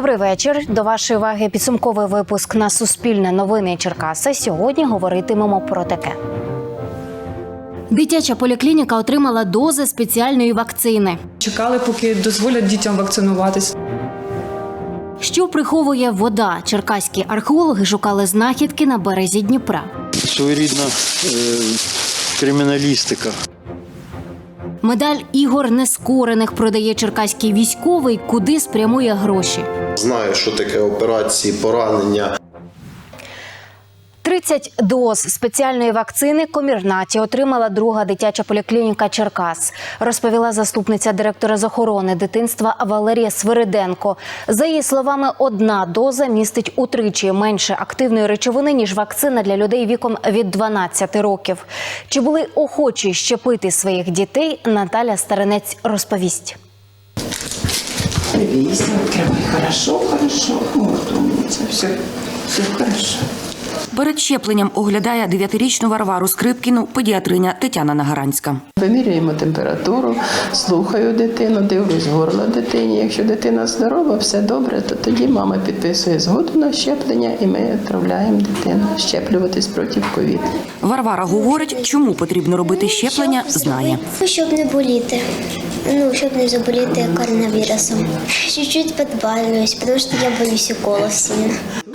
Добрий вечір. До вашої уваги підсумковий випуск на Суспільне новини Черкаси. Сьогодні говоритимемо про таке. Дитяча поліклініка отримала дози спеціальної вакцини. Чекали, поки дозволять дітям вакцинуватись. Що приховує вода? Черкаські археологи шукали знахідки на березі Дніпра. своєрідна е, криміналістика. Медаль ігор нескорених продає черкаський військовий, куди спрямує гроші. Знаю, що таке операції, поранення. 30 доз спеціальної вакцини Комірнаті отримала друга дитяча поліклініка Черкас, розповіла заступниця директора з охорони дитинства Валерія Свириденко. За її словами, одна доза містить утричі менше активної речовини ніж вакцина для людей віком від 12 років. Чи були охочі щепити своїх дітей? Наталя Старинець розповість. Открывай. Хорошо, хорошо. Вот умница. Все, все хорошо. Перед щепленням оглядає дев'ятирічну Варвару Скрипкіну педіатриня Тетяна Нагаранська. Вимірюємо температуру, слухаю дитину, дивлюсь горло дитині. Якщо дитина здорова, все добре, то тоді мама підписує згоду на щеплення і ми відправляємо дитину щеплюватись проти ковід. Варвара говорить, чому потрібно робити щеплення, знає. Щоб не боліти. Ну, щоб не заболіти коронавірусом. Чуть-чуть подбаюсь, тому що я боюсь уколов сильно.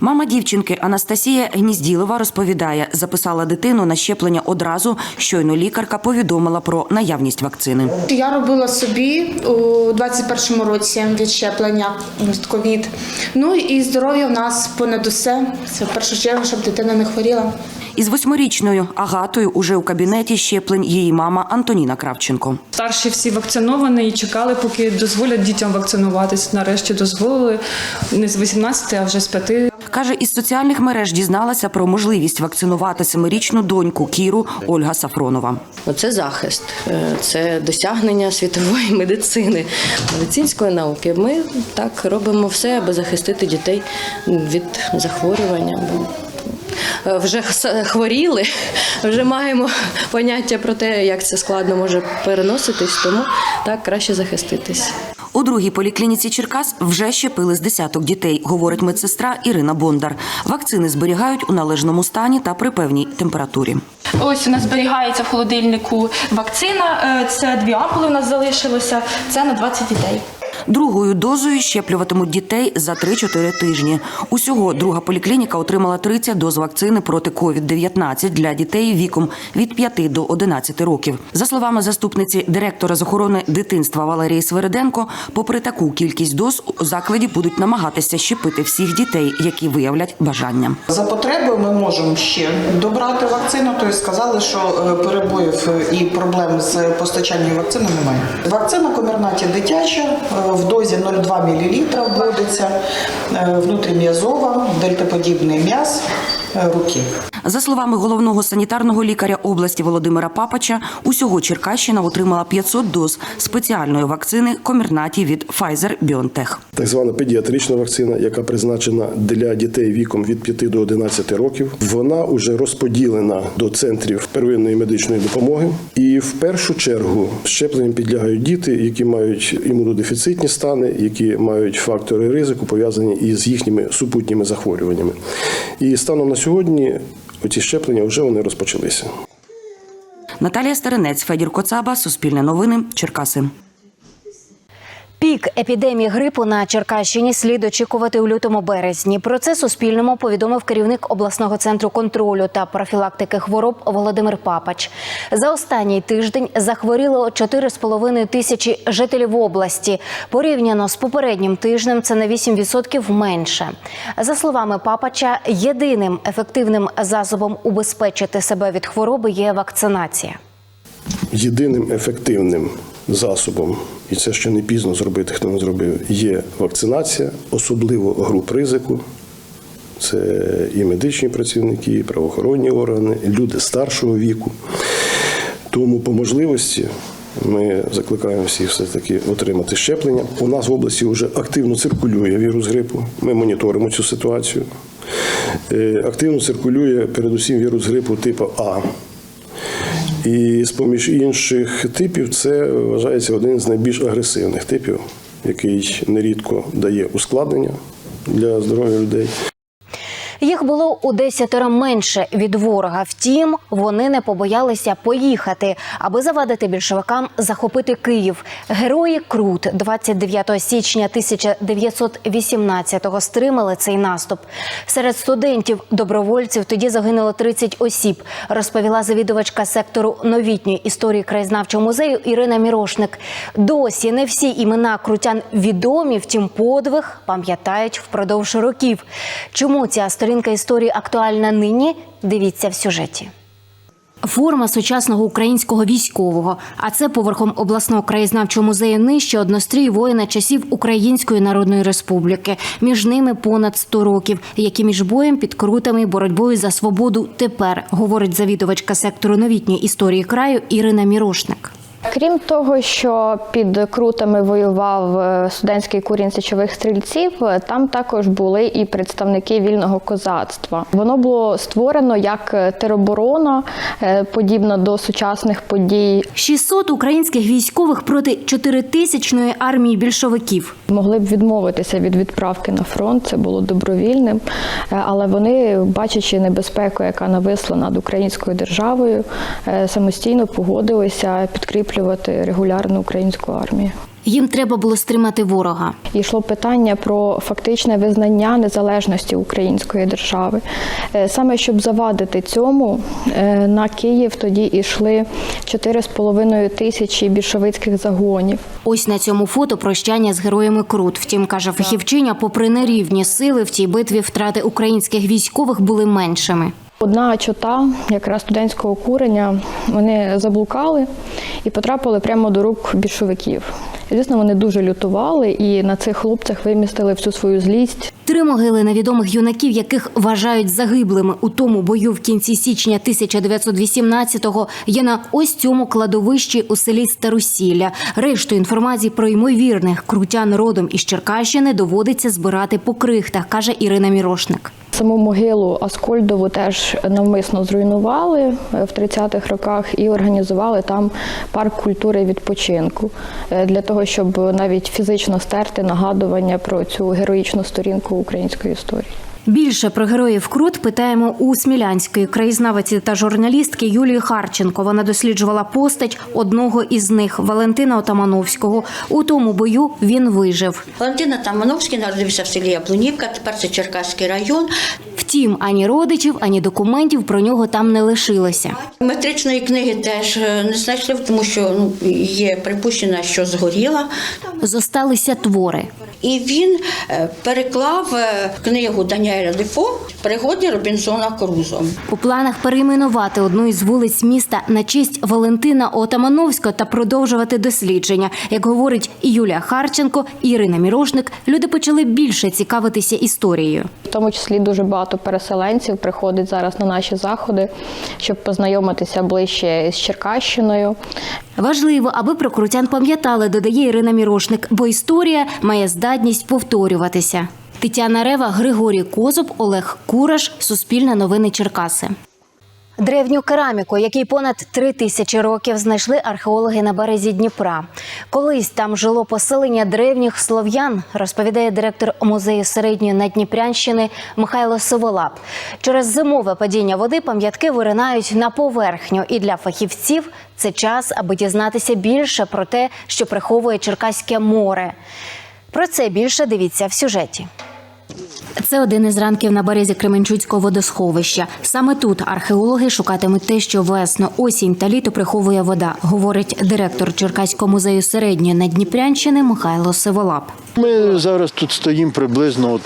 Мама дівчинки Анастасія Гнізділова розповідає, записала дитину на щеплення одразу. Щойно лікарка повідомила про наявність вакцини. Я робила собі у 21-му році від щеплення від ковід. Ну і здоров'я в нас понад усе. Це в першу чергу, щоб дитина не хворіла. Із восьмирічною Агатою уже у кабінеті щеплень її мама Антоніна Кравченко. Старші всі вакциновані і чекали, поки дозволять дітям вакцинуватись. Нарешті дозволили не з 18, а вже з 5. Каже, із соціальних мереж дізналася про можливість вакцинувати семирічну доньку Кіру Ольга Сафронова. Це захист, е, це досягнення світової медицини, медицинської науки. Ми так робимо все, аби захистити дітей від захворювання. Е, Вже хворіли, вже маємо поняття про те, як це складно може переноситись, тому так краще захиститись. У другій поліклініці Черкас вже щепили з десяток дітей, говорить медсестра Ірина Бондар. Вакцини зберігають у належному стані та при певній температурі. Ось у нас зберігається в холодильнику вакцина. Е, Це дві ампули у нас залишилося. Це на 20 дітей. Другою дозою щеплюватимуть дітей за 3-4 тижні. Усього друга поліклініка отримала 30 доз вакцини проти COVID-19 для дітей віком від 5 до 11 років. За словами заступниці директора з охорони дитинства Валерії Свериденко, попри таку кількість доз у закладі будуть намагатися щепити всіх дітей, які виявлять бажання. За потребою ми можемо ще добрати вакцину. Тобто сказали, що е, перебоїв і проблем з постачанням вакцини немає. Вакцина Комірнаті дитяча е, в дозі 0,2 мл вводиться е, внутрім'язова, дельтаподібний м'яз руки. За словами головного санітарного лікаря області Володимира Папача, усього Черкащина отримала 500 доз спеціальної вакцини Комірнаті від Pfizer-BioNTech. Так звана педіатрична вакцина, яка призначена для дітей віком від 5 до 11 років, вона вже розподілена до центрів первинної медичної допомоги. І в першу чергу щепленням підлягають діти, які мають імунодефіцитні стани, які мають фактори ризику пов'язані із їхніми супутніми захворюваннями. І станом на сьогодні оці щеплення вже вони розпочалися. Наталія Старинець, Федір Коцаба, Суспільне новини, Черкаси. Пік епідемії грипу на Черкащині слід очікувати у лютому березні. Про це Суспільному повідомив керівник обласного центру контролю та профілактики хвороб Володимир Папач. За останній тиждень захворіло 4,5 тисячі жителів області. Порівняно з попереднім тижнем це на 8% менше. За словами Папача, єдиним ефективним засобом убезпечити себе від хвороби є вакцинація. Єдиним ефективним засобом, і це ще не пізно зробити, хто не зробив, є вакцинація, особливо груп ризику. Це і медичні працівники, і правоохоронні органи, і люди старшого віку. Тому по можливості ми закликаємо всіх все-таки отримати щеплення. У нас в області вже активно циркулює вірус грипу. Ми моніторимо цю ситуацію. Е, Активно циркулює передусім вірус грипу типу А. І з поміж інших типів це вважається один з найбільш агресивних типів який нерідко дає ускладнення для здоров'я людей. Їх було у десятеро менше від ворога. Втім, вони не побоялися поїхати, аби завадити більшовикам захопити Київ. Герої Крут 29 січня 1918-го стримали цей наступ. Серед студентів добровольців тоді загинуло 30 осіб. Розповіла завідувачка сектору новітньої історії краєзнавчого музею Ірина Мірошник. Досі не всі імена крутян відомі, втім подвиг пам'ятають впродовж років. Чому ця сторінка історії актуальна нині? Дивіться в сюжеті. Форма сучасного українського військового, а це поверхом обласного краєзнавчого музею нижче однострій воїна часів Української Народної Республіки. Між ними понад 100 років, які між боєм, підкрутами і боротьбою за свободу тепер, говорить завідувачка сектору новітньої історії краю Ірина Мірошник. Крім того, що під крутами воював е, студентський курінь січових стрільців, е, там також були і представники вільного козацтва. Воно було створено як е, тероборона, подібна до сучасних подій. 600 українських військових проти 4000-ної армії більшовиків. Могли б відмовитися від відправки на фронт, це було добровільним, але вони, бачачи небезпеку, яка нависла над українською державою, самостійно погодилися підкріплювати регулярну українську армію. Їм треба було стримати ворога. Йшло питання про фактичне визнання незалежності української держави. Е, Саме щоб завадити цьому, е, на Київ тоді йшли 4,5 тисячі більшовицьких загонів. Ось на цьому фото прощання з героями Крут. Втім, каже фахівчиня, попри нерівні сили в тій битві втрати українських військових були меншими. Одна чота, якраз студентського курення, вони заблукали і потрапили прямо до рук більшовиків. Звісно, вони дуже лютували і на цих хлопцях вимістили всю свою злість. Три могили невідомих юнаків, яких вважають загиблими у тому бою в кінці січня 1918-го, є на ось цьому кладовищі у селі Старосілля. Решту інформації про ймовірних крутян родом із Черкащини доводиться збирати по крихтах, каже Ірина Мірошник. Саму могилу Аскольдову теж навмисно зруйнували е, в 30-х роках і організували там парк культури відпочинку е, для того, щоб навіть фізично стерти нагадування про цю героїчну сторінку української історії. Більше про героїв Крут питаємо у смілянської краєзнавиці та журналістки Юлії Харченко. Вона досліджувала постать одного із них Валентина Отамановського. У тому бою він вижив. Валентина Тамановський народився в селі Яблунівка, тепер це Черкаський район. Втім, ані родичів, ані документів про нього там не лишилося. Метричної книги теж е, не знайшли, тому що ну, є припущено, що згоріла. Зосталися твори. І він е, переклав е, книгу Даніеля Дефо Пригоди Робінзона Крузо. У планах перейменувати одну із вулиць міста на честь Валентина Отамановського та продовжувати дослідження. Як говорить і Юлія Харченко, і Ірина Мірошник, люди почали більше цікавитися історією. В тому числі дуже багато переселенців приходить зараз на наші заходи, щоб познайомитися ближче з Черкащиною. Важливо, аби про крутян пам'ятали, додає Ірина Мірошник, бо історія має здатність повторюватися. Тетяна Рева, Григорій Козуб, Олег Кураш, Суспільне новини Черкаси. Древню кераміку, якій понад три тисячі років знайшли археологи на березі Дніпра. Колись там жило поселення древніх слов'ян, розповідає директор музею середньої Надніпрянщини Михайло Сиволап. Через зимове падіння води пам'ятки виринають на поверхню, і для фахівців це час, аби дізнатися більше про те, що приховує Черкаське море. Про це більше дивіться в сюжеті. Це один із ранків на березі Кременчуцького водосховища. Саме тут археологи шукатимуть те, що весну, осінь та літо приховує вода, говорить директор Черкаського музею середньої Надніпрянщини Михайло Сиволап. Ми зараз тут стоїмо приблизно от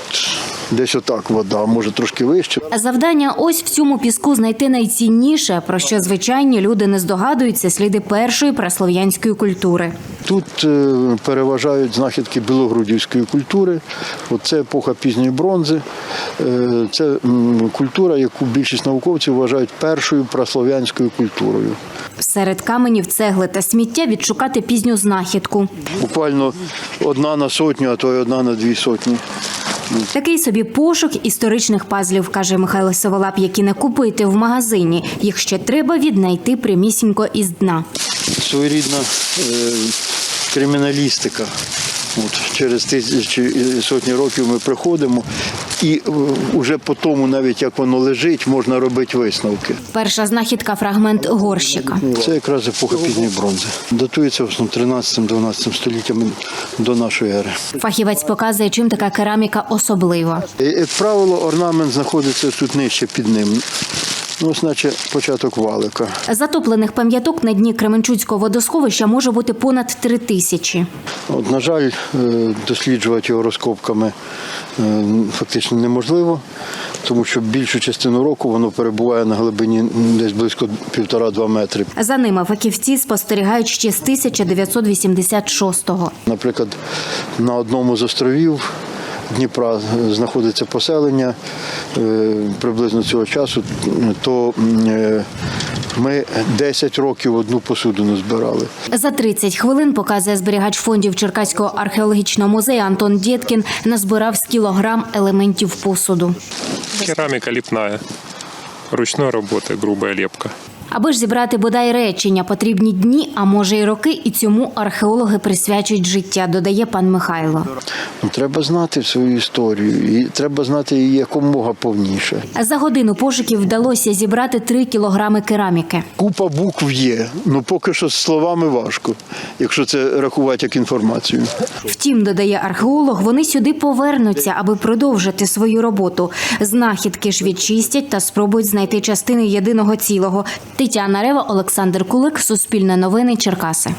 десь отак вода, може трошки вище. Завдання ось в цьому піску знайти найцінніше, про що звичайні люди не здогадуються сліди першої праслов'янської культури. Тут е, переважають знахідки білогрудівської культури. От Це епоха пізньої бронзи. Е, Це культура, яку більшість науковців вважають першою праслов'янською культурою. Серед каменів, цегли та сміття відшукати пізню знахідку. Буквально одна на сотню, а то й одна на дві сотні. Такий собі пошук історичних пазлів, каже Михайло Соволап, які не купити в магазині. Їх ще треба віднайти прямісінько із дна. Своєрідна е, криміналістика. От, через тисячі сотні років ми приходимо, і вже по тому, навіть як воно лежить, можна робити висновки. Перша знахідка фрагмент горщика. Це якраз епоха пізньої бронзи. Датується в основному 13-12 століттями до нашої ери. Фахівець показує, чим така кераміка особлива. Як правило, орнамент знаходиться тут нижче під ним. Ну, ось наче початок валика. Затоплених пам'яток на дні Кременчуцького водосховища може бути понад три тисячі. От, на жаль, е, досліджувати його розкопками е, фактично неможливо, тому що більшу частину року воно перебуває на глибині десь близько півтора-два метри. За ними фахівці спостерігають ще з 1986-го. Наприклад, на одному з островів Дніпра знаходиться поселення е, приблизно цього часу, то е, ми 10 років одну посудину збирали. За 30 хвилин показує зберігач фондів Черкаського археологічного музею Антон Дєткін назбирав з кілограм елементів посуду. Керамика лепная. Ручной работы, грубая лепка. Аби ж зібрати бодай речення, потрібні дні, а може й роки, і цьому археологи присвячують життя, додає пан Михайло. Ну, Треба знати свою історію, і треба знати її якомога повніше. За годину пошуків вдалося зібрати 3 кілограми кераміки. Купа букв є, ну поки що з словами важко, якщо це рахувати як інформацію. Втім, додає археолог, вони сюди повернуться, аби продовжити свою роботу. Знахідки ж відчистять та спробують знайти частини єдиного цілого. Тетяна Рева, Олександр Кулик, Суспільне новини, Черкаси.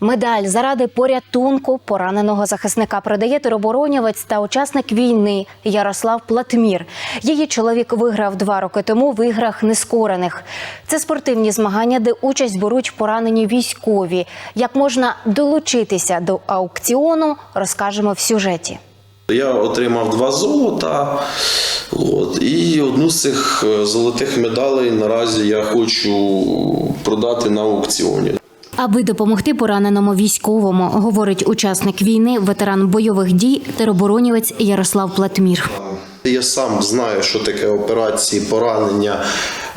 Медаль заради порятунку пораненого захисника продає тероборонівець та учасник війни Ярослав Платмір. Її чоловік виграв два роки тому в іграх нескорених. Це спортивні змагання, де участь беруть поранені військові. Як можна долучитися до аукціону, розкажемо в сюжеті. Я отримав два золота. От, і одну з цих е, золотих медалей наразі я хочу продати на аукціоні. Аби допомогти пораненому військовому, говорить учасник війни, ветеран бойових дій, тероборонівець Ярослав Платмір. Я сам знаю, що таке операції, поранення,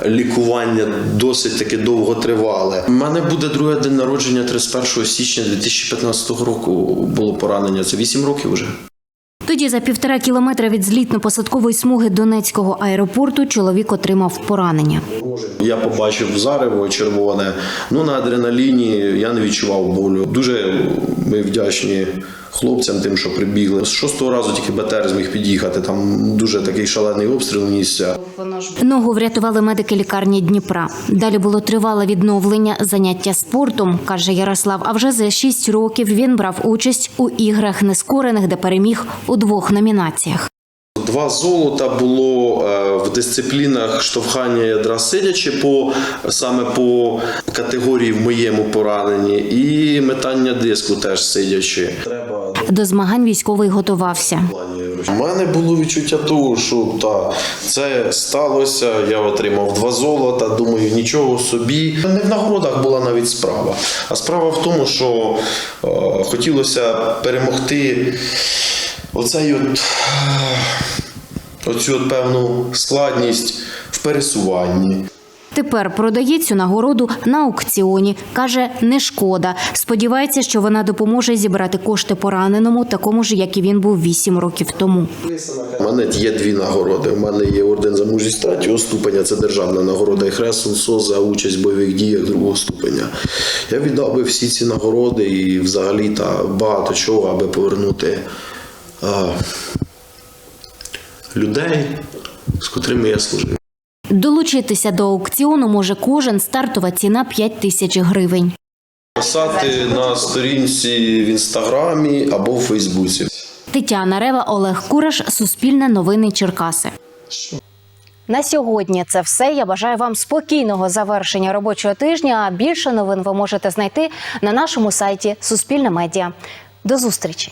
лікування досить таки довго тривале. У мене буде другий день народження 31 січня 2015 року. Було поранення. Це 8 років вже. Тоді за півтора кілометра від злітно-посадкової смуги Донецького аеропорту чоловік отримав поранення. Я побачив зарево червоне. Ну на адреналіні я не відчував болю. Дуже ми вдячні хлопцям, тим, що прибігли. З шостого разу тільки БТР зміг під'їхати. Там дуже такий шалений обстріл нісся. Ногу врятували медики лікарні Дніпра. Далі було тривале відновлення, заняття спортом, каже Ярослав. А вже за шість років він брав участь у іграх нескорених, де переміг у двох номінаціях. Два золота було е, в дисциплінах штовхання ядра сидячи по саме по категорії в моєму пораненні, і метання диску теж сидячи. До змагань військовий готувався. У мене було відчуття того, що та це сталося. Я отримав два золота. Думаю, нічого собі. Не в нагородах була навіть справа. А справа в тому, що е, хотілося перемогти оцей от, е, оцю от певну складність в пересуванні. Тепер продає цю нагороду на аукціоні. Каже, не шкода. Сподівається, що вона допоможе зібрати кошти пораненому, такому ж, як і він був вісім років тому. У мене є дві нагороди. У мене є орден за мужність третього ступеня, це державна нагорода, і хрест СО за участь в бойових діях другого ступеня. Я віддав би всі ці нагороди і взагалі та багато чого, аби повернути людей, з котрими я служив. Долучитися до аукціону може кожен. Стартова ціна 5 тисяч гривень. Писати на сторінці в інстаграмі або в Фейсбуці. Тетяна Рева, Олег Кураш, Суспільне новини Черкаси. На сьогодні це все. Я бажаю вам спокійного завершення робочого тижня. А більше новин ви можете знайти на нашому сайті Суспільне Медіа. До зустрічі!